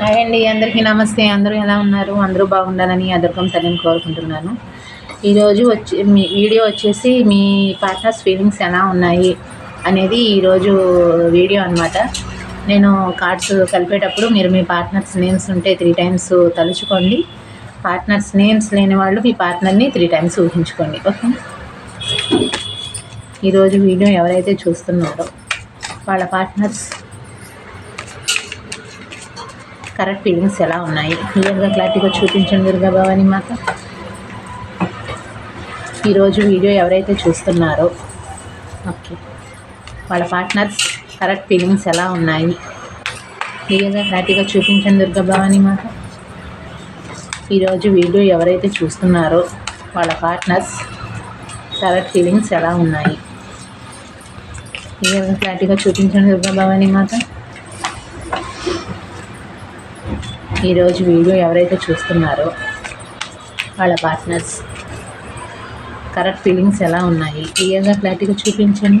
Hi అండి అందరికీ నమస్తే. అందరూ ఎలా ఉన్నారు? అందరూ బాగుండాలని అదృకం తల్లిని కోరుకుంటున్నాను. ఈరోజు వచ్చి మీ వీడియో వచ్చేసి మీ పార్ట్నర్స్ ఫీలింగ్స్ ఎలా ఉన్నాయి అనేది ఈరోజు వీడియో అనమాట నేను కార్డ్స్ కలిపేటప్పుడు మీరు మీ పార్ట్నర్స్ నేమ్స్ ఉంటే త్రీ టైమ్స్ తలుచుకోండి. పార్ట్నర్స్ నేమ్స్ లేని వాళ్ళు మీ పార్ట్నర్ని త్రీ టైమ్స్ ఊహించుకోండి. ఓకే? ఈరోజు వీడియో ఎవరైతే చూస్తున్నారో వాళ్ళ పార్ట్నర్స్ కరెక్ట్ ఫీలింగ్స్ ఎలా ఉన్నాయి? క్లియర్గా క్లారిటీగా చూపించండి దుర్గా భవాని మాత. ఈరోజు వీడియో ఎవరైతే చూస్తున్నారో ఓకే. వాళ్ళ పార్ట్నర్స్ కరెక్ట్ ఫీలింగ్స్ ఎలా ఉన్నాయి? క్లియర్గా క్లారిటీగా చూపించండి దుర్గా భవాని మాత. ఈరోజు వీడియో ఎవరైతే చూస్తున్నారో వాళ్ళ పార్ట్నర్స్ కరెక్ట్ ఫీలింగ్స్ ఎలా ఉన్నాయి? క్లియర్గా క్లారిటీగా చూపించండి దుర్గా భవాని మాత. ఈరోజు వీడియో ఎవరైతే చూస్తున్నారో వాళ్ళ పార్ట్నర్స్ కరెక్ట్ ఫీలింగ్స్ ఎలా ఉన్నాయి? క్లియర్గా క్లారిటీగా చూపించండి.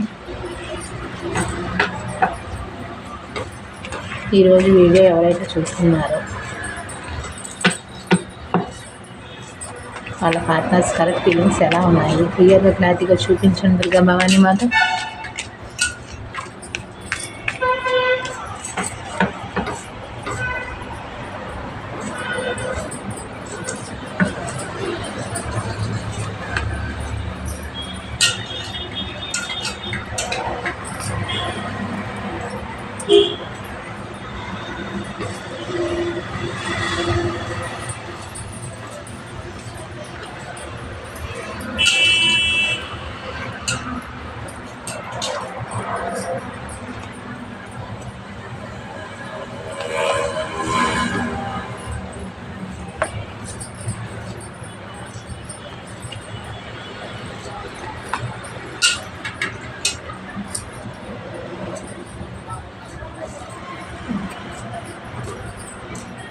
ఈరోజు వీడియో ఎవరైతే చూస్తున్నారో వాళ్ళ పార్ట్నర్స్ కరెక్ట్ ఫీలింగ్స్ ఎలా ఉన్నాయి? క్లియర్గా క్లారిటీగా చూపించండి దుర్గా భవాని మాత.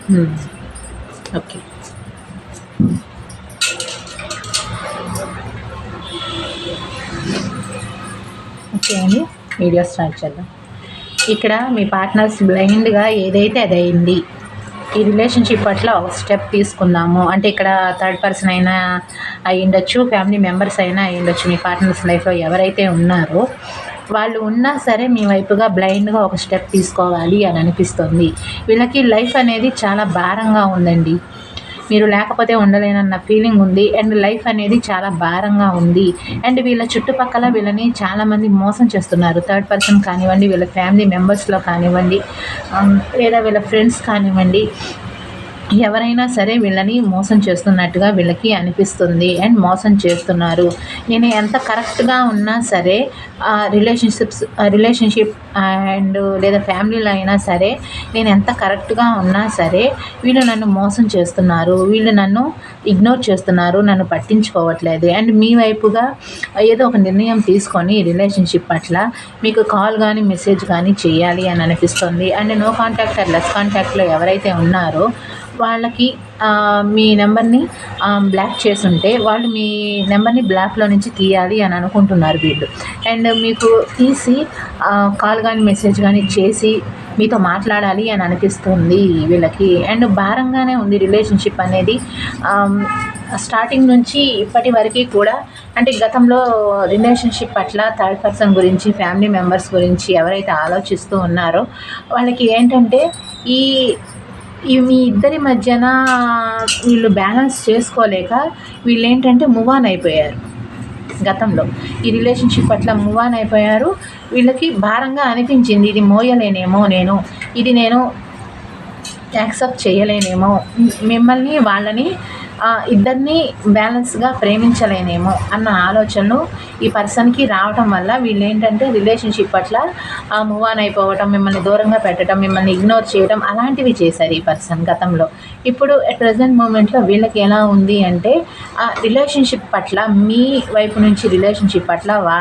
ఓకే ఓకే అండి వీడియో స్టార్ట్ చేద్దాం. ఇక్కడ మీ పార్ట్నర్స్ బ్లైండ్గా ఏదైతే అది అయింది ఈ రిలేషన్షిప్ పట్ల ఒక స్టెప్ తీసుకుందాము. అంటే ఇక్కడ థర్డ్ పర్సన్ అయినా అయ్యిండొచ్చు ఫ్యామిలీ మెంబర్స్ అయినా అయ్యిండొచ్చు మీ పార్ట్నర్స్ లైఫ్లో ఎవరైతే ఉన్నారో వాళ్ళు ఉన్నా సరే మీ వైపుగా బ్లైండ్గా ఒక స్టెప్ తీసుకోవాలి అని అనిపిస్తుంది. వీళ్ళకి లైఫ్ అనేది చాలా భారంగా ఉందండి. మీరు లేకపోతే ఉండలేనన్న ఫీలింగ్ ఉంది. అండ్ లైఫ్ అనేది చాలా భారంగా ఉంది. అండ్ వీళ్ళ చుట్టుపక్కల వీళ్ళని చాలామంది మోసం చేస్తున్నారు. థర్డ్ పర్సన్ కానివ్వండి వీళ్ళ ఫ్యామిలీ మెంబర్స్లో కానివ్వండి లేదా వీళ్ళ ఫ్రెండ్స్ కానివ్వండి ఎవరైనా సరే వీళ్ళని మోసం చేస్తున్నట్టుగా వీళ్ళకి అనిపిస్తుంది అండ్ మోసం చేస్తున్నారు. నేను ఎంత కరెక్ట్గా ఉన్నా సరే రిలేషన్షిప్స్ రిలేషన్షిప్ అండ్ లేదా ఫ్యామిలీలో అయినా సరే నేను ఎంత కరెక్ట్గా ఉన్నా సరే వీళ్ళు నన్ను మోసం చేస్తున్నారు. వీళ్ళు నన్ను ఇగ్నోర్ చేస్తున్నారు నన్ను పట్టించుకోవట్లేదు. అండ్ మీ వైపుగా ఏదో ఒక నిర్ణయం తీసుకొని రిలేషన్షిప్ పట్ల మీకు కాల్ కానీ మెసేజ్ కానీ చేయాలి అని అనిపిస్తుంది. And no contact or less కాంటాక్ట్లో ఎవరైతే ఉన్నారో వాళ్ళకి మీ నెంబర్ని బ్లాక్ చేసుంటే వాళ్ళు మీ నెంబర్ని బ్లాక్లో నుంచి తీయాలి అని అనుకుంటున్నారు వీళ్ళు. అండ్ మీకు తీసి కాల్ కానీ మెసేజ్ కానీ చేసి మీతో మాట్లాడాలి అని అనిపిస్తుంది వీళ్ళకి. అండ్ భారంగానే ఉంది రిలేషన్షిప్ అనేది. స్టార్టింగ్ నుంచి ఇప్పటి వరకు కూడా అంటే గతంలో రిలేషన్షిప్ పట్ల థర్డ్ పర్సన్ గురించి ఫ్యామిలీ మెంబర్స్ గురించి ఎవరైతే ఆలోచిస్తూ ఉన్నారో వాళ్ళకి ఏంటంటే ఈ ఈ మీ ఇద్దరి మధ్యన వీళ్ళు బ్యాలెన్స్ చేసుకోలేక వీళ్ళు ఏంటంటే మూవ్ ఆన్ అయిపోయారు గతంలో. ఈ రిలేషన్షిప్ పట్ల మూవ్ ఆన్ అయిపోయారు. వీళ్ళకి భారంగా అనిపించింది ఇది మోయలేనేమో నేను ఇది నేను యాక్సెప్ట్ చేయలేనేమో. మిమ్మల్ని వాళ్ళని ఇద్దరిని బ్యాలెన్స్గా ప్రేమించలేనేమో అన్న ఆలోచనలు ఈ పర్సన్కి రావటం వల్ల వీళ్ళు ఏంటంటే రిలేషన్షిప్ పట్ల మూవ్ ఆన్ అయిపోవటం మిమ్మల్ని దూరంగా పెట్టడం మిమ్మల్ని ఇగ్నోర్ చేయడం అలాంటివి చేశారు ఈ పర్సన్ గతంలో. ఇప్పుడు అట్ ప్రజెంట్ మూమెంట్లో వీళ్ళకి ఎలా ఉంది అంటే రిలేషన్షిప్ పట్ల మీ వైపు నుంచి రిలేషన్షిప్ పట్ల వా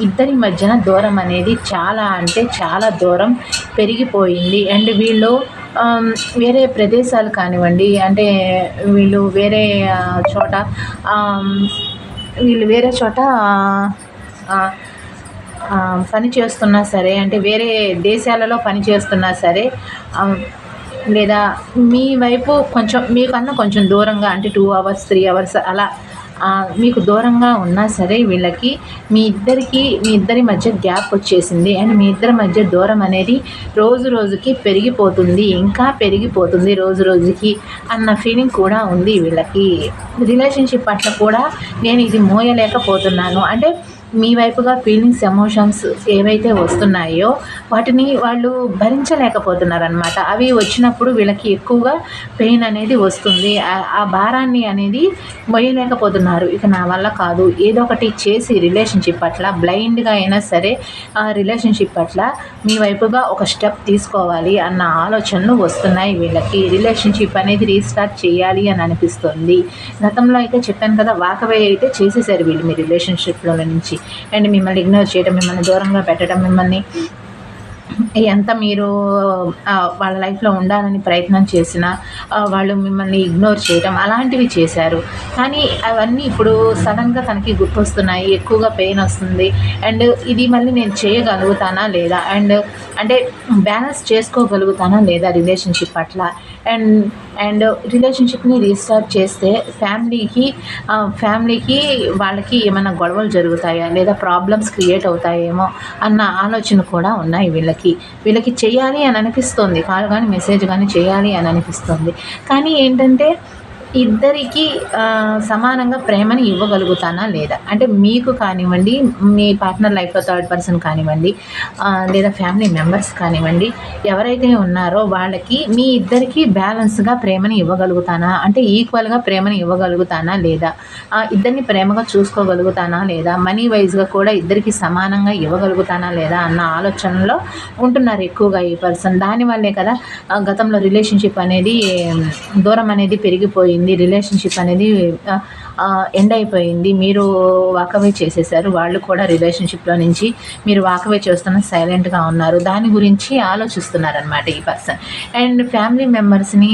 ఇద్దరి మధ్యన దూరం అనేది చాలా అంటే చాలా దూరం పెరిగిపోయింది. అండ్ వీళ్ళు వేరే ప్రదేశాలు కానివ్వండి అంటే వీళ్ళు వేరే చోట వీళ్ళు వేరే చోట పని చేస్తున్నా సరే అంటే వేరే దేశాలలో పని చేస్తున్నా సరే లేదా మీ వైపు కొంచెం మీకన్నా కొంచెం దూరంగా అంటే టూ అవర్స్ త్రీ అవర్స్ అలా మీకు దూరంగా ఉన్నా సరే వీళ్ళకి మీ ఇద్దరికి మీ ఇద్దరి మధ్య గ్యాప్ వచ్చేసింది. అండ్ మీ ఇద్దరి మధ్య దూరం అనేది రోజు రోజుకి పెరిగిపోతుంది. ఇంకా పెరిగిపోతుంది రోజు రోజుకి అన్న ఫీలింగ్ కూడా ఉంది వీళ్ళకి. రిలేషన్షిప్ పట్ల కూడా నేను ఇది మోయలేకపోతున్నాను. అంటే మీ వైపుగా ఫీలింగ్స్ ఎమోషన్స్ ఏవైతే వస్తున్నాయో వాటిని వాళ్ళు భరించలేకపోతున్నారు అనమాట అవి వచ్చినప్పుడు వీళ్ళకి ఎక్కువగా పెయిన్ అనేది వస్తుంది. ఆ- ఆ భారాన్ని అనేది మొయ్యలేకపోతున్నారు ఇక నా వల్ల కాదు. ఏదో ఒకటి చేసి రిలేషన్షిప్ పట్ల బ్లైండ్గా అయినా సరే ఆ రిలేషన్షిప్ పట్ల మీ వైపుగా ఒక స్టెప్ తీసుకోవాలి అన్న ఆలోచనలు వస్తున్నాయి వీళ్ళకి. రిలేషన్షిప్ అనేది రీస్టార్ట్ చేయాలి అని అనిపిస్తుంది. గతంలో అయితే చెప్పాను కదా వాకవే అయితే చేసేసారు వీళ్ళు మీ రిలేషన్షిప్లో నుంచి. అండ్ మిమ్మల్ని ఇగ్నోర్ చేయడం మిమ్మల్ని దూరంగా పెట్టడం మిమ్మల్ని ఎంత మీరు వాళ్ళ లైఫ్లో ఉండాలని ప్రయత్నం చేసినా వాళ్ళు మిమ్మల్ని ఇగ్నోర్ చేయడం అలాంటివి చేశారు. కానీ అవన్నీ ఇప్పుడు సడన్గా తనకి గుర్తొస్తున్నాయి ఎక్కువగా పెయిన్ వస్తుంది. అండ్ ఇది మళ్ళీ నేను చేయగలుగుతానా లేదా? అండ్ అంటే బ్యాలెన్స్ చేసుకోగలుగుతానా లేదా రిలేషన్షిప్ పట్ల? అండ్ అండ్ రిలేషన్షిప్ని రీస్టార్ట్ చేస్తే ఫ్యామిలీకి ఫ్యామిలీకి వాళ్ళకి ఏమైనా గొడవలు జరుగుతాయా? లేదా ప్రాబ్లమ్స్ క్రియేట్ అవుతాయేమో అన్న ఆలోచన కూడా ఉన్నాయి వీళ్ళకి. వీళ్ళకి చేయాలి అని అనిపిస్తుంది. కాల్ కానీ మెసేజ్ కానీ చేయాలి అని అనిపిస్తుంది. కానీ ఏంటంటే ఇద్దరికి సమానంగా ప్రేమని ఇవ్వగలుగుతానా లేదా? అంటే మీకు కానివ్వండి మీ పార్ట్నర్ లైఫ్లో థర్డ్ పర్సన్ కానివ్వండి లేదా ఫ్యామిలీ మెంబర్స్ కానివ్వండి ఎవరైతే ఉన్నారో వాళ్ళకి మీ ఇద్దరికి బ్యాలెన్స్గా ప్రేమని ఇవ్వగలుగుతానా? అంటే ఈక్వల్గా ప్రేమని ఇవ్వగలుగుతానా లేదా? ఇద్దరిని ప్రేమగా చూసుకోగలుగుతానా లేదా? మనీ వైజ్గా కూడా ఇద్దరికి సమానంగా ఇవ్వగలుగుతానా లేదా అన్న ఆలోచనలో ఉంటున్నారు ఎక్కువగా ఈ పర్సన్. దానివల్లే కదా గతంలో రిలేషన్షిప్ అనేది దూరం అనేది పెరిగిపోయింది. రిలేషన్షిప్ అనేది ఎండ్ అయిపోయింది. మీరు వాకవే చేసేసారు. వాళ్ళు కూడా రిలేషన్షిప్లో నుంచి మీరు వాకవే చేస్తున్న సైలెంట్గా ఉన్నారు. దాని గురించి ఆలోచిస్తున్నారనమాట ఈ పర్సన్ అండ్ ఫ్యామిలీ మెంబర్స్ని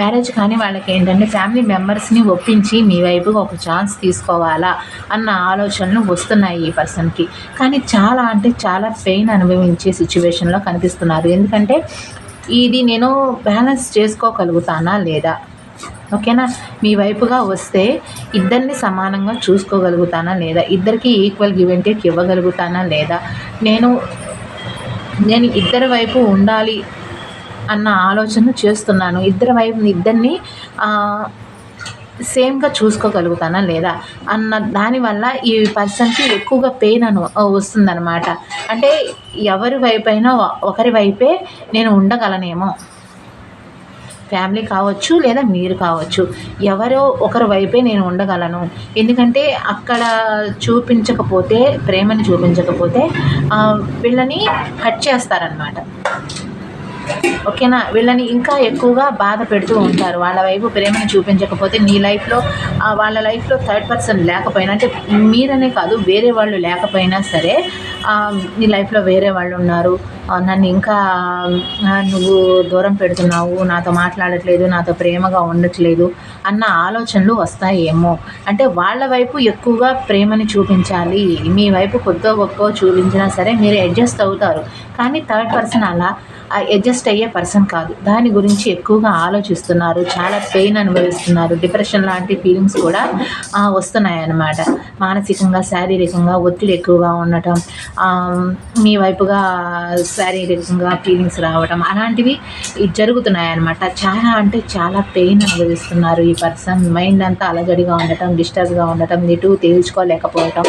మ్యారేజ్ కానీ వాళ్ళకి ఏంటంటే ఫ్యామిలీ మెంబర్స్ని ఒప్పించి మీ వైపుగా ఒక ఛాన్స్ తీసుకోవాలా అన్న ఆలోచనలు వస్తున్నాయి ఈ పర్సన్కి కానీ చాలా అంటే చాలా పెయిన్ అనుభవించే సిచ్యువేషన్లో కనిపిస్తున్నారు. ఎందుకంటే ఇది నేను బ్యాలెన్స్ చేసుకోగలుగుతానా లేదా? ఓకేనా? మీ వైపుగా వస్తే ఇద్దరిని సమానంగా చూసుకోగలుగుతానా లేదా? ఇద్దరికి ఈక్వల్ గివ్ అండ్ టేక్ ఇవ్వగలుగుతానా లేదా? నేను నేను ఇద్దరి వైపు ఉండాలి అన్న ఆలోచన చేస్తున్నాను. ఇద్దరి వైపు ఇద్దరిని సేమ్గా చూసుకోగలుగుతానా లేదా? అన్న దానివల్ల ఈ పర్సన్కి ఎక్కువగా పెయిన్ అను వస్తుందన్నమాట. అంటే ఎవరి వైపైనా ఒకరి వైపే నేను ఉండగలనేమో. ఫ్యామిలీ కావచ్చు లేదా మీరు కావచ్చు ఎవరో ఒకరి వైపే నేను ఉండగలను. ఎందుకంటే అక్కడ చూపించకపోతే ప్రేమని చూపించకపోతే వీళ్ళని కట్ చేస్తారనమాట ఓకేనా? వీళ్ళని ఇంకా ఎక్కువగా బాధ పెడుతూ ఉంటారు. వాళ్ళ వైపు ప్రేమను చూపించకపోతే నీ లైఫ్లో వాళ్ళ లైఫ్లో థర్డ్ పర్సన్ లేకపోయినా అంటే మీరనే కాదు వేరే వాళ్ళు లేకపోయినా సరే నీ లైఫ్లో వేరే వాళ్ళు ఉన్నారు. నన్ను ఇంకా నువ్వు దూరం పెడుతున్నావు నాతో మాట్లాడట్లేదు నాతో ప్రేమగా ఉండట్లేదు అన్న ఆలోచనలు వస్తాయేమో. అంటే వాళ్ళ వైపు ఎక్కువగా ప్రేమని చూపించాలి. మీ వైపు కొద్దో గొప్ప చూపించినా సరే మీరు అడ్జస్ట్ అవుతారు. కానీ థర్డ్ పర్సన్ అలా అడ్జస్ట్ అయ్యే పర్సన్ కాదు. దాని గురించి ఎక్కువగా ఆలోచిస్తున్నారు. చాలా పెయిన్ అనుభవిస్తున్నారు. డిప్రెషన్ లాంటి ఫీలింగ్స్ కూడా వస్తున్నాయన్నమాట. వస్తున్నాయి అన్నమాట మానసికంగా శారీరకంగా ఒత్తిడి ఎక్కువగా ఉండటం మీ వైపుగా శారీరకంగా ఫీలింగ్స్ రావడం అలాంటివి జరుగుతున్నాయన్నమాట. చాలా అంటే చాలా పెయిన్ అనుభవిస్తున్నారు ఈ పర్సన్. మైండ్ అంతా అలజడిగా ఉండటం డిస్టర్బ్గా ఉండటం ఇటు తేల్చుకోలేకపోవటం.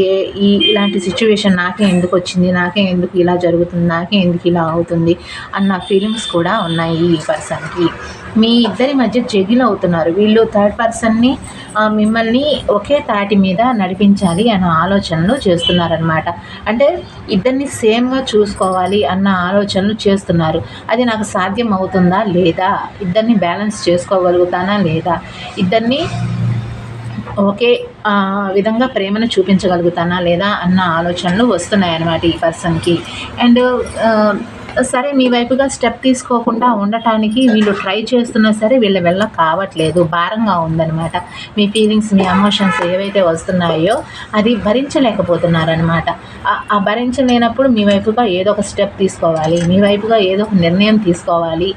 ఏ ఈ ఇలాంటి సిచ్యువేషన్ నాకే ఎందుకు వచ్చింది? నాకే ఎందుకు ఇలా జరుగుతుంది? నాకే ఎందుకు ఇలా అవుతుంది? అన్న ఫీలింగ్స్ కూడా ఉన్నాయి ఈ పర్సన్కి మీ ఇద్దరి మధ్య జగిల్ అవుతున్నారు. వీళ్ళు థర్డ్ పర్సన్ని మిమ్మల్ని ఒకే తాటి మీద నడిపించాలి అన్న ఆలోచనలు చేస్తున్నారనమాట అంటే ఇద్దరిని సేమ్గా చూసుకోవాలి అన్న ఆలోచనలు చేస్తున్నారు. అది నాకు సాధ్యం అవుతుందా లేదా? ఇద్దరిని బ్యాలెన్స్ చేసుకోగలుగుతానా లేదా? ఇద్దరిని ఒకే విధంగా ప్రేమను చూపించగలుగుతానా లేదా అన్న ఆలోచనలు వస్తున్నాయన్నమాట ఈ పర్సన్కి అండ్ సరే మీ వైపుగా స్టెప్ తీసుకోకుండా ఉండటానికి వీళ్ళు ట్రై చేస్తున్నా సరే వీళ్ళ వల్ల కావట్లేదు. భారంగా ఉందన్నమాట. మీ ఫీలింగ్స్ మీ ఎమోషన్స్ ఏవైతే వస్తున్నాయో అది భరించలేకపోతున్నారనమాట ఆ భరించలేనప్పుడు మీ వైపుగా ఏదో ఒక స్టెప్ తీసుకోవాలి మీ వైపుగా ఏదో ఒక నిర్ణయం తీసుకోవాలి.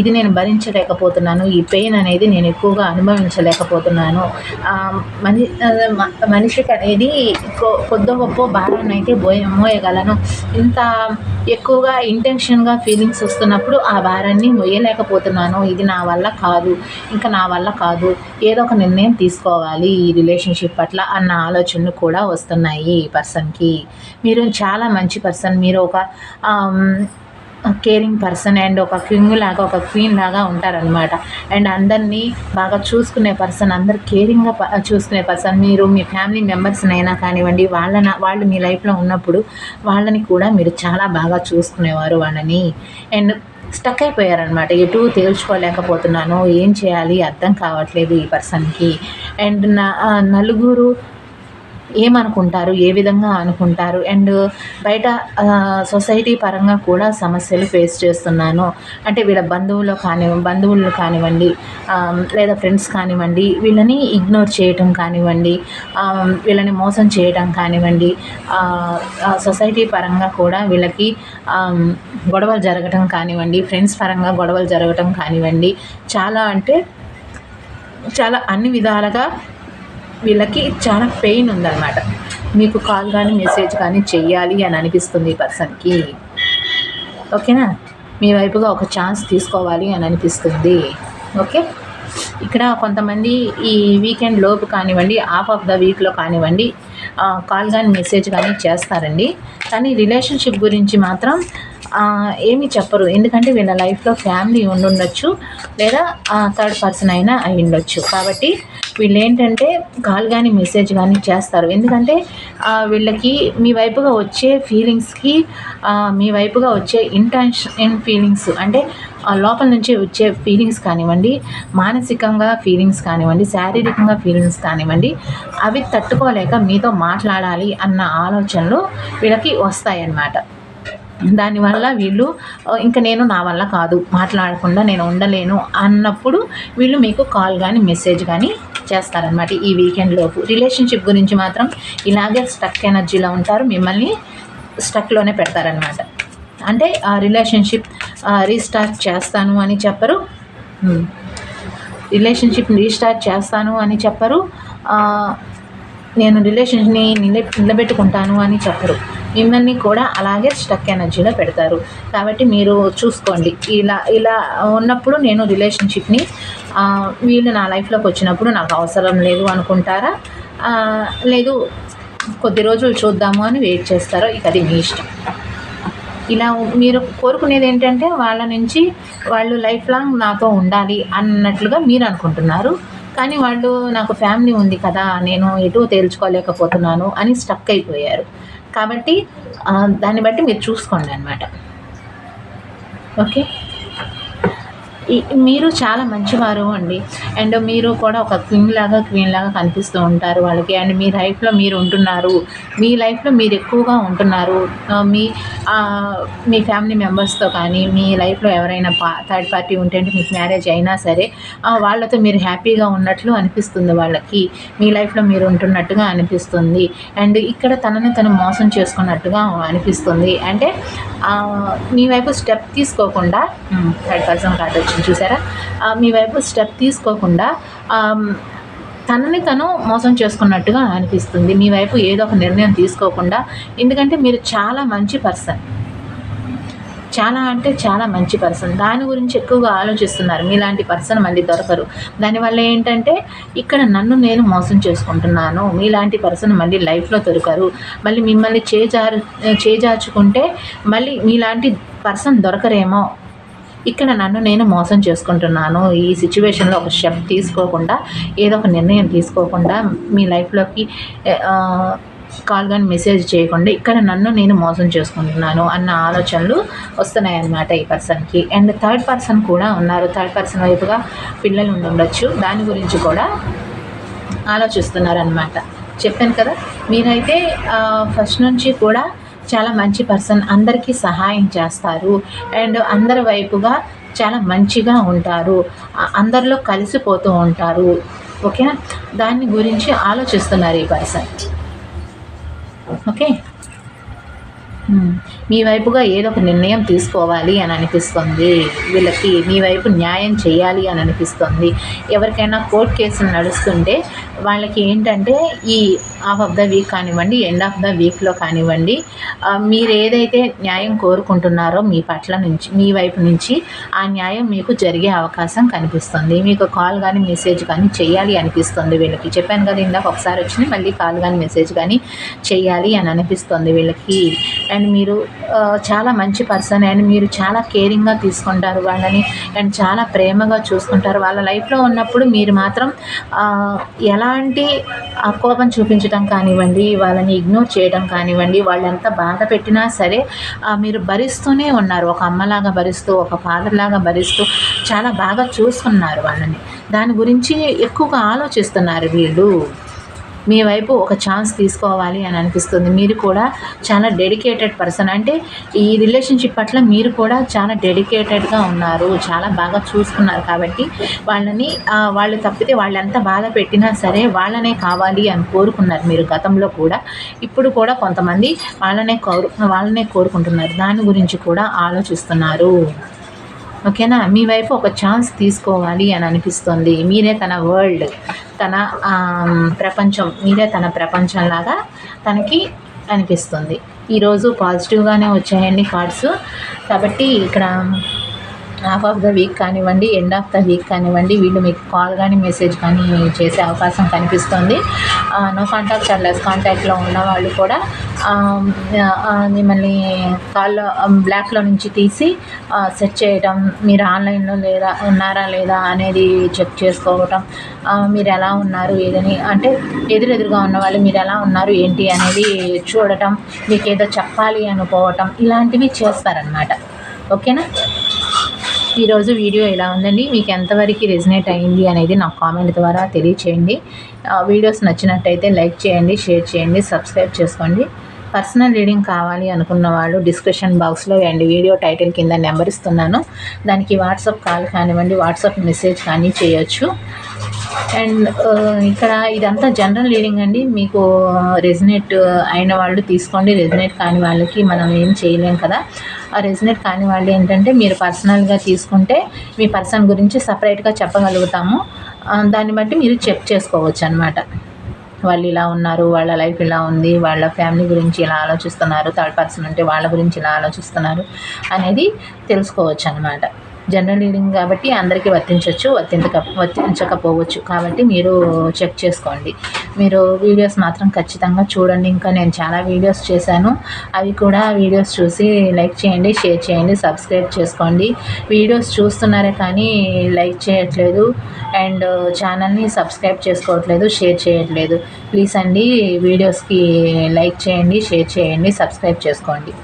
ఇది నేను భరించలేకపోతున్నాను. ఈ పెయిన్ అనేది నేను ఎక్కువగా అనుభవించలేకపోతున్నాను. మని మనిషికి అనేది కొద్ది గొప్ప భారాన్ని అయితే బోయ మోయగలను. ఇంత ఎక్కువగా ఇంటెన్షన్గా ఫీలింగ్స్ వస్తున్నప్పుడు ఆ భారాన్ని మొయ్యలేకపోతున్నాను. ఇది నా వల్ల కాదు. ఇంకా నా వల్ల కాదు. ఏదో ఒక నిర్ణయం తీసుకోవాలి ఈ రిలేషన్షిప్ పట్ల అన్న ఆలోచనలు కూడా వస్తున్నాయి ఈ పర్సన్కి మీరు చాలా మంచి పర్సన్ మీరు ఒక కేరింగ్ పర్సన్ అండ్ ఒక కింగ్ లాగా ఒక క్వీన్ లాగా ఉంటారనమాట అండ్ అందరినీ బాగా చూసుకునే పర్సన్ అందరు కేరింగ్గా చూసుకునే పర్సన్ మీరు మీ ఫ్యామిలీ మెంబర్స్నైనా కానివ్వండి వాళ్ళన వాళ్ళు మీ లైఫ్లో ఉన్నప్పుడు వాళ్ళని కూడా మీరు చాలా బాగా చూసుకునేవారు వాళ్ళని. అండ్ స్టక్ అయిపోయారనమాట ఎటు తేల్చుకోలేకపోతున్నాను ఏం చేయాలి అర్థం కావట్లేదు ఈ పర్సన్కి అండ్ నా నలుగురు ఏమనుకుంటారు ఏ విధంగా అనుకుంటారు? అండ్ బయట సొసైటీ పరంగా కూడా సమస్యలు ఫేస్ చేస్తున్నాను. అంటే వీళ్ళ బంధువులు కాని బంధువులు కానివ్వండి లేదా ఫ్రెండ్స్ కానివ్వండి వీళ్ళని ఇగ్నోర్ చేయటం కానివ్వండి వీళ్ళని మోసం చేయడం కానివ్వండి సొసైటీ పరంగా కూడా వీళ్ళకి గొడవలు జరగటం కానివ్వండి ఫ్రెండ్స్ పరంగా గొడవలు జరగటం కానివ్వండి చాలా అంటే చాలా అన్ని విధాలుగా వీళ్ళకి చాలా పెయిన్ ఉందన్నమాట. మీకు కాల్ కానీ మెసేజ్ కానీ చెయ్యాలి అని అనిపిస్తుంది ఈ పర్సన్కి. ఓకేనా? మీ వైపుగా ఒక ఛాన్స్ తీసుకోవాలి అని అనిపిస్తుంది. ఓకే? ఇక్కడ కొంతమంది ఈ వీకెండ్ లోపు కానివ్వండి హాఫ్ ఆఫ్ ద వీక్లో కానివ్వండి కాల్ కానీ మెసేజ్ కానీ చేస్తారండి. కానీ రిలేషన్షిప్ గురించి మాత్రం ఏమీ చెప్పరు. ఎందుకంటే వీళ్ళ లైఫ్లో ఫ్యామిలీ ఉండుండొచ్చు లేదా థర్డ్ పర్సన్ అయినా అయి ఉండొచ్చు కాబట్టి వీళ్ళు ఏంటంటే కాల్ కానీ మెసేజ్ కానీ చేస్తారు. ఎందుకంటే వీళ్ళకి మీ వైపుగా వచ్చే ఫీలింగ్స్కి మీ వైపుగా వచ్చే ఇంటెన్షన్ ఫీలింగ్స్ అంటే ఆ, లోపల నుంచి వచ్చే ఫీలింగ్స్ కానివ్వండి మానసికంగా ఫీలింగ్స్ కానివ్వండి శారీరకంగా ఫీలింగ్స్ కానివ్వండి అవి తట్టుకోలేక మీతో మాట్లాడాలి అన్న ఆలోచనలు వీళ్ళకి వస్తాయన్నమాట. దానివల్ల వీళ్ళు ఇంకా నేను నా వల్ల కాదు మాట్లాడకుండా నేను ఉండలేను అన్నప్పుడు వీళ్ళు మీకు కాల్ కానీ మెసేజ్ కానీ చేస్తారనమాట ఈ వీకెండ్ లోపు. రిలేషన్షిప్ గురించి మాత్రం ఇలాగే స్టక్ ఎనర్జీలో ఉంటారు మిమ్మల్ని స్టక్లోనే పెడతారనమాట అంటే ఆ రిలేషన్షిప్ రీస్టార్ట్ చేస్తాను అని చెప్పరు. రిలేషన్షిప్ రీస్టార్ట్ చేస్తాను అని చెప్పరు. నేను రిలేషన్షిప్ని నిల నిలబెట్టుకుంటాను అని చెప్పరు. మిమ్మల్ని కూడా అలాగే స్టక్ ఎనర్జీలో పెడతారు. కాబట్టి మీరు చూసుకోండి. ఇలా ఇలా ఉన్నప్పుడు నేను రిలేషన్షిప్ని వీళ్ళు నా లైఫ్లోకి వచ్చినప్పుడు నాకు అవసరం లేదు అనుకుంటారా? లేదు కొద్ది రోజులు చూద్దాము అని వెయిట్ చేస్తారో ఇక అది మీ ఇష్టం. ఇలా మీరు కోరుకునేది ఏంటంటే వాళ్ళ నుంచి వాళ్ళు లైఫ్ లాంగ్ నాతో ఉండాలి అన్నట్లుగా మీరు అనుకుంటున్నారు. కానీ వాళ్ళు నాకు ఫ్యామిలీ ఉంది కదా నేను ఎటు తేల్చుకోలేకపోతున్నాను అని స్టక్ అయిపోయారు. కాబట్టి దాన్ని బట్టి మీరు చూసుకోండి అనమాట ఓకే? మీరు చాలా మంచివారు అండి. అండ్ మీరు కూడా ఒక క్వీన్ లాగా క్వీన్ లాగా కనిపిస్తూ ఉంటారు వాళ్ళకి. అండ్ మీ లైఫ్లో మీరు ఉంటున్నారు. మీ లైఫ్లో మీరు ఎక్కువగా ఉంటున్నారు. మీ మీ ఫ్యామిలీ మెంబర్స్తో కానీ మీ లైఫ్లో ఎవరైనా పా థర్డ్ పార్టీ ఉంటే అంటే మీకు మ్యారేజ్ అయినా సరే వాళ్ళతో మీరు హ్యాపీగా ఉన్నట్లు అనిపిస్తుంది వాళ్ళకి. మీ లైఫ్లో మీరు ఉంటున్నట్టుగా అనిపిస్తుంది. అండ్ ఇక్కడ తనని తను మోసం చేసుకున్నట్టుగా అనిపిస్తుంది. అంటే మీ వైపు స్టెప్ తీసుకోకుండా థర్డ్ పర్సన్ కావచ్చు వచ్చింది చూసారా? మీ వైపు స్టెప్ తీసుకోకుండా తనని తను మోసం చేసుకున్నట్టుగా అనిపిస్తుంది. మీ వైపు ఏదో ఒక నిర్ణయం తీసుకోకుండా ఎందుకంటే మీరు చాలా మంచి పర్సన్. చాలా అంటే చాలా మంచి పర్సన్. దాని గురించి ఎక్కువగా ఆలోచిస్తున్నారు. మీలాంటి పర్సన్ మళ్ళీ దొరకరు. దానివల్ల ఏంటంటే ఇక్కడ నన్ను నేను మోసం చేసుకుంటున్నాను. మీలాంటి పర్సన్ మళ్ళీ లైఫ్లో దొరకరు. మళ్ళీ మిమ్మల్ని చేజారు చేజార్చుకుంటే మళ్ళీ మీలాంటి పర్సన్ దొరకరేమో ఇక్కడ నన్ను నేను మోసం చేసుకుంటున్నాను. ఈ సిచ్యువేషన్లో ఒక స్టెప్ తీసుకోకుండా ఏదో ఒక నిర్ణయం తీసుకోకుండా మీ లైఫ్లోకి కాల్ కానీ మెసేజ్ చేయకుండా ఇక్కడ నన్ను నేను మోసం చేసుకుంటున్నాను అన్న ఆలోచనలు వస్తున్నాయి అన్నమాట ఈ పర్సన్కి అండ్ థర్డ్ పర్సన్ కూడా ఉన్నారు. థర్డ్ పర్సన్ వైపుగా పిల్లలు ఉండి ఉండొచ్చు. దాని గురించి కూడా ఆలోచిస్తున్నారనమాట చెప్పాను కదా మీరైతే ఫస్ట్ నుంచి కూడా చాలా మంచి పర్సన్ అందరికీ సహాయం చేస్తారు. అండ్ అందరి వైపుగా చాలా మంచిగా ఉంటారు. అందరిలో కలిసిపోతూ ఉంటారు. ఓకేనా? దాని గురించి ఆలోచిస్తున్నారు ఈ పర్సన్. ఓకే? మీ వైపుగా ఏదో ఒక నిర్ణయం తీసుకోవాలి అని అనిపిస్తుంది. వీళ్ళకి మీ వైపు న్యాయం చేయాలి అని అనిపిస్తుంది. ఎవరికైనా కోర్ట్ కేసులు నడుస్తుంటే వాళ్ళకి ఏంటంటే ఈ హాఫ్ ఆఫ్ ద వీక్ కానివ్వండి ఎండ్ ఆఫ్ ద వీక్లో కానివ్వండి మీరు ఏదైతే న్యాయం కోరుకుంటున్నారో మీ పట్ల నుంచి మీ వైపు నుంచి ఆ న్యాయం మీకు జరిగే అవకాశం కనిపిస్తుంది. మీకు కాల్ కానీ మెసేజ్ కానీ చేయాలి అనిపిస్తుంది వీళ్ళకి. చెప్పాను కదా ఇందాక ఒకసారి వచ్చింది మళ్ళీ కాల్ కానీ మెసేజ్ కానీ చేయాలి అని అనిపిస్తుంది వీళ్ళకి. అండ్ మీరు చాలా మంచి పర్సన్ అండ్ మీరు చాలా కేరింగ్గా తీసుకుంటారు వాళ్ళని అండ్ చాలా ప్రేమగా చూసుకుంటారు. వాళ్ళ లైఫ్లో ఉన్నప్పుడు మీరు మాత్రం ఎలాంటి ఆ కోపం చూపించడం కానివ్వండి వాళ్ళని ఇగ్నోర్ చేయడం కానివ్వండి వాళ్ళు ఎంత బాధ పెట్టినా సరే మీరు భరిస్తూనే ఉన్నారు. ఒక అమ్మలాగా భరిస్తూ ఒక ఫాదర్ లాగా భరిస్తూ చాలా బాగా చూసుకున్నారు వాళ్ళని. దాని గురించి ఎక్కువగా ఆలోచిస్తున్నారు వీళ్ళు. మీ వైపు ఒక ఛాన్స్ తీసుకోవాలి అని అనిపిస్తుంది. మీరు కూడా చాలా డెడికేటెడ్ పర్సన్. అంటే ఈ రిలేషన్షిప్ పట్ల మీరు కూడా చాలా డెడికేటెడ్గా ఉన్నారు. చాలా బాగా చూసుకున్నారు కాబట్టి వాళ్ళని వాళ్ళు తప్పితే వాళ్ళు ఎంత బాధ పెట్టినా సరే వాళ్ళనే కావాలి అని కోరుకున్నారు మీరు గతంలో కూడా. ఇప్పుడు కూడా కొంతమంది వాళ్ళనే కోరు వాళ్ళనే కోరుకుంటున్నారు. దాని గురించి కూడా ఆలోచిస్తున్నారు. ఓకేనా? మీ వైపు ఒక ఛాన్స్ తీసుకోవాలి అని అనిపిస్తుంది. మీరే తన వరల్డ్ తన ప్రపంచం మీరే తన ప్రపంచంలాగా తనకి అనిపిస్తుంది. ఈరోజు పాజిటివ్గానే వచ్చాయండి కార్డ్స్. కాబట్టి ఇక్కడ హాఫ్ ఆఫ్ ద వీక్ కానివ్వండి ఎండ్ ఆఫ్ ద వీక్ కానివ్వండి వీళ్ళు మీకు కాల్ కానీ మెసేజ్ కానీ చేసే అవకాశం కనిపిస్తుంది. నో కాంటాక్ట్ ఆర్ లెస్ కాంటాక్ట్లో ఉన్న వాళ్ళు కూడా మిమ్మల్ని కాల్లో బ్లాక్లో um, నుంచి తీసి సెట్ చేయటం మీరు ఆన్లైన్లో లేదా ఉన్నారా లేదా అనేది చెక్ చేసుకోవటం మీరు ఎలా ఉన్నారు ఏదని అంటే ఎదురెదురుగా ఉన్న వాళ్ళు మీరు ఎలా ఉన్నారు ఏంటి అనేది చూడటం మీకు ఏదో చెప్పాలి అనుకోవటం ఇలాంటివి చేస్తారనమాట ఓకేనా? ఈరోజు వీడియో ఎలా ఉందండి. మీకు ఎంతవరకు రెజినేట్ అయింది అనేది నాకు కామెంట్ ద్వారా తెలియచేయండి. వీడియోస్ నచ్చినట్టయితే లైక్ చేయండి షేర్ చేయండి సబ్స్క్రైబ్ చేసుకోండి. పర్సనల్ రీడింగ్ కావాలి అనుకున్న వాళ్ళు డిస్క్రిప్షన్ బాక్స్లో అండ్ వీడియో టైటిల్ కింద నెంబర్ ఇస్తున్నాను. దానికి వాట్సాప్ కాల్ కానివ్వండి వాట్సాప్ మెసేజ్ కానీ చేయొచ్చు. అండ్ uh, ఇక్కడ ఇదంతా జనరల్ రీడింగ్ అండి. మీకు uh, రెజినేట్ అయిన వాళ్ళు తీసుకోండి. రెజినేట్ కాని వాళ్ళకి మనం ఏం చేయలేం కదా. ఆ రెజినేట్ కాని వాళ్ళు ఏంటంటే మీరు పర్సనల్గా తీసుకుంటే మీ పర్సన్ గురించి సపరేట్గా చెప్పగలుగుతాము. దాన్ని బట్టి మీరు చెక్ చేసుకోవచ్చు అనమాట వాళ్ళు ఇలా ఉన్నారు వాళ్ళ లైఫ్ ఇలా ఉంది వాళ్ళ ఫ్యామిలీ గురించి ఇలా ఆలోచిస్తున్నారు థర్డ్ పర్సన్ అంటే వాళ్ళ గురించి ఇలా ఆలోచిస్తున్నారు అనేది తెలుసుకోవచ్చు అనమాట జనరల్ రీడింగ్ కాబట్టి అందరికీ వర్తించవచ్చు వర్తించక వర్తించకపోవచ్చు. కాబట్టి మీరు చెక్ చేసుకోండి. మీరు వీడియోస్ మాత్రం ఖచ్చితంగా చూడండి. ఇంకా నేను చాలా వీడియోస్ చేశాను. అవి కూడా వీడియోస్ చూసి లైక్ చేయండి షేర్ చేయండి సబ్స్క్రైబ్ చేసుకోండి. వీడియోస్ చూస్తున్నారే కానీ లైక్ చేయట్లేదు అండ్ ఛానల్ని సబ్స్క్రైబ్ చేసుకోవట్లేదు షేర్ చేయట్లేదు. ప్లీజ్ అండి వీడియోస్కి లైక్ చేయండి షేర్ చేయండి సబ్స్క్రైబ్ చేసుకోండి.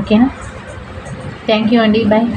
ఓకేనా? థ్యాంక్ యూ అండి. బాయ్.